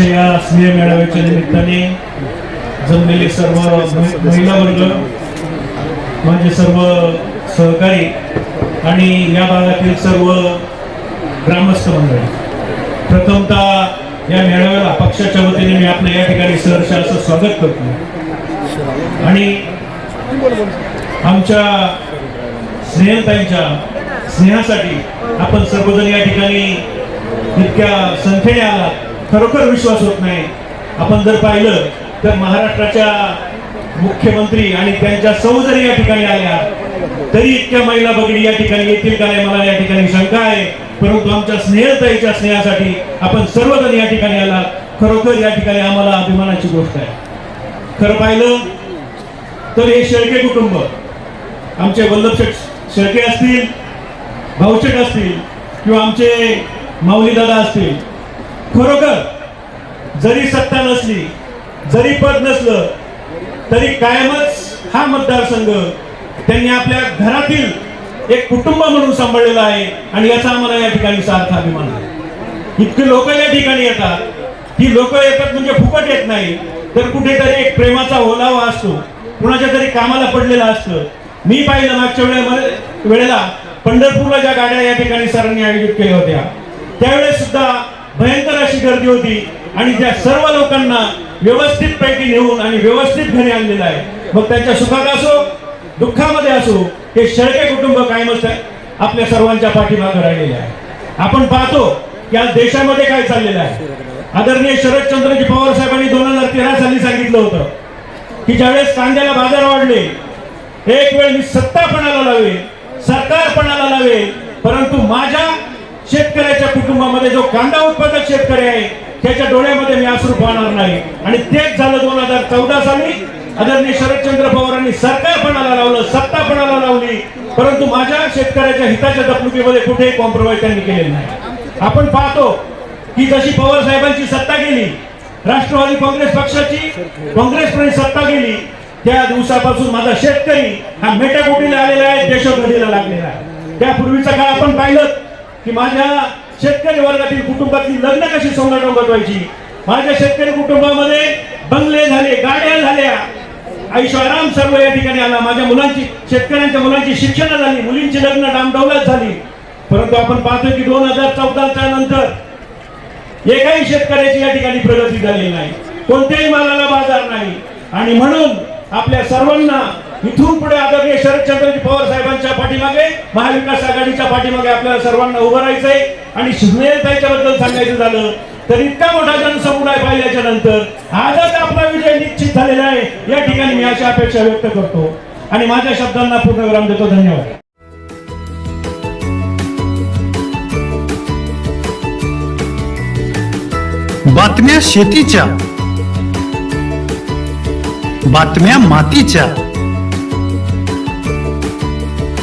या स्नेह मेळाव्याच्या निमित्ताने जमलेले सर्व महिला वर्ग माझे सर्व सहकारी आणि या भागातील सर्व ग्रामस्थ मंडळी प्रथमतः या मेळाव्याला पक्षाच्या वतीने मी आपलं या ठिकाणी सहर्ष असं स्वागत करतो. आणि आमच्या स्नेहताईंच्या स्नेहासाठी आपण सर्वजण या ठिकाणी इतक्या संख्येने आलात. खरोखर विश्वास होत नाही. आपण जर पाहिलं तर महाराष्ट्राच्या मुख्यमंत्री आणि त्यांच्या सौ जरी या ठिकाणी आल्या. तरी इतक्या महिला बगडी या ठिकाणी येतील का नाही मला या ठिकाणी शंका आहे. परंतु आमच्या स्नेहताईच्या स्नेहासाठी आपण सर्वजण या ठिकाणी आला खरोखर या ठिकाणी आम्हाला अभिमानाची गोष्ट आहे. खरं पाहिलं तर हे शेळके कुटुंब आमचे वल्लभ शेठ शेळके असतील भाऊशेठ असतील किंवा आमचे माऊली दादा असतील खरोखर जरी सत्ता नसली जरी पद नसलं तरी कायमच हा मतदारसंघ त्यांनी आपल्या घरातील एक कुटुंब म्हणून सांभाळलेला आहे आणि याचा आम्हाला या ठिकाणी सार्थ अभिमान आहे. इतके लोक या ठिकाणी येतात. ही लोक येतात म्हणजे फुकट येत नाही. तर कुठेतरी एक प्रेमाचा ओलावा असतो. कुणाच्या तरी कामाला पडलेला असतं. मी पाहिलं मागच्या वेळेमध्ये वेळेला पंढरपूरला ज्या गाड्या या ठिकाणी सरांनी आयोजित केल्या होत्या. त्यावेळेस सुद्धा भयंकर अशी गर्दी होती आणि त्या सर्व लोकांना व्यवस्थित पैकी नेऊन आणि व्यवस्थित घरी आणलेलं आहे. मग त्यांच्या सुखात असो दुःखामध्ये असो हे शेळके कुटुंब कायमच आपल्या सर्वांच्या पाठीमागे राहिलेले आहे. आपण पाहतो की आज देशामध्ये काय चाललेलं आहे. आदरणीय शरदचंद्रजी पवार साहेबांनी दोन हजार तेरा साली सांगितलं होतं की ज्यावेळेस कांद्याला बाजार वाढले एक वेळ मी सत्तापणाला लावेल सरकारपणाला लावेल परंतु माझ्या शेतकऱ्याच्या कुटुंबामध्ये जो कांदा उत्पादक शेतकरी आहे त्याच्या डोळ्यामध्ये मी आसरू पाहणार नाही. आणि तेच झालं दोन हजार चौदा साली. आदरणीय शरदचंद्र पवारांनी सरकारपणाला लावलं सत्तापणाला लावली. परंतु माझ्या शेतकऱ्याच्या हिताच्या दपणुकीमध्ये कुठेही कॉम्प्रोमाइज त्यांनी केलेलं नाही. आपण पाहतो की जशी पवार साहेबांची सत्ता गेली राष्ट्रवादी काँग्रेस पक्षाची काँग्रेसकडे सत्ता गेली त्या दिवसापासून माझा शेतकरी हा मेटाकुटीला आलेला आहे देशोधडीला लागलेला आहे. त्यापूर्वीचा काळ आपण पाहिलं की माझ्या शेतकरी वर्गातील कुटुंबातली लग्न कशी संघटन बनवायची माझ्या शेतकरी कुटुंबामध्ये बंगले झाले गाड्या झाल्या. ऐश्वराम सर्व या ठिकाणी आला. माझ्या मुलांची शेतकऱ्यांच्या मुलांची शिक्षण झाली मुलींची लग्न डामडौलात झाली. परंतु आपण पाहतो की दोन हजार चौदाच्या नंतर एकाही शेतकऱ्याची या ठिकाणी प्रगती झालेली नाही. कोणत्याही मालाला बाजार नाही. आणि म्हणून आपल्या सर्वांना इथून पुढे आदरणीय शरदचंद्रजी पवार साहेबांच्या पाठीमागे महाविकास आघाडीच्या पाठीमागे आपल्याला सर्वांना उभं राहायचंय. आणि स्नेहताईच्या बद्दल सांगायचं झालं तर इतका मोठा जनसमुदाय पाहिल्याच्या नंतर आजच आपला विजय निश्चित झालेला आहे. या ठिकाणी मी अशी अपेक्षा व्यक्त करतो. आणि माझ्या शब्दांना पूर्णविराम देतो. धन्यवाद. बातम्या शेतीच्या बातम्या मातीच्या